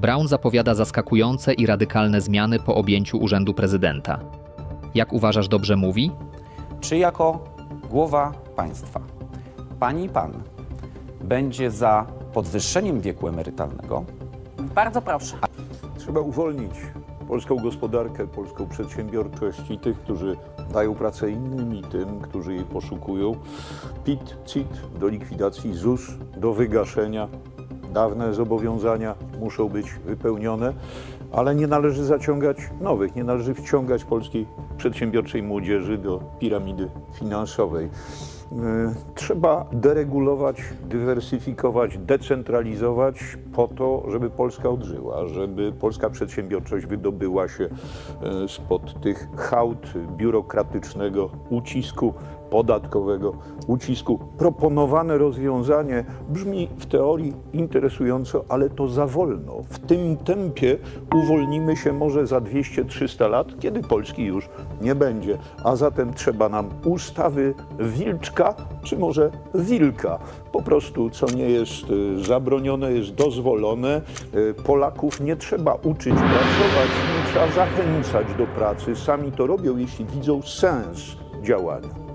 Brown zapowiada zaskakujące i radykalne zmiany po objęciu urzędu prezydenta. Jak uważasz, dobrze mówi? Czy jako głowa państwa pani i pan będzie za podwyższeniem wieku emerytalnego? Bardzo proszę. Trzeba uwolnić polską gospodarkę, polską przedsiębiorczość i tych, którzy dają pracę innym i tym, którzy jej poszukują. PIT, CIT do likwidacji, ZUS do wygaszenia. Dawne zobowiązania muszą być wypełnione, ale nie należy zaciągać nowych, nie należy wciągać polskiej przedsiębiorczej młodzieży do piramidy finansowej. Y, Trzeba deregulować, dywersyfikować, decentralizować po to, żeby Polska odżyła, żeby polska przedsiębiorczość wydobyła się y, spod tych hałd biurokratycznego ucisku podatkowego, ucisku. Proponowane rozwiązanie brzmi w teorii interesująco, ale to za wolno. W tym tempie uwolnimy się może za 200-300 lat, kiedy Polski już nie będzie. A zatem trzeba nam ustawy wilczka, czy może wilka. Po prostu, co nie jest y, zabronione, jest dozwolone. Y, Polaków nie trzeba uczyć pracować, nie trzeba zachęcać do pracy. Sami to robią, jeśli widzą sens działania.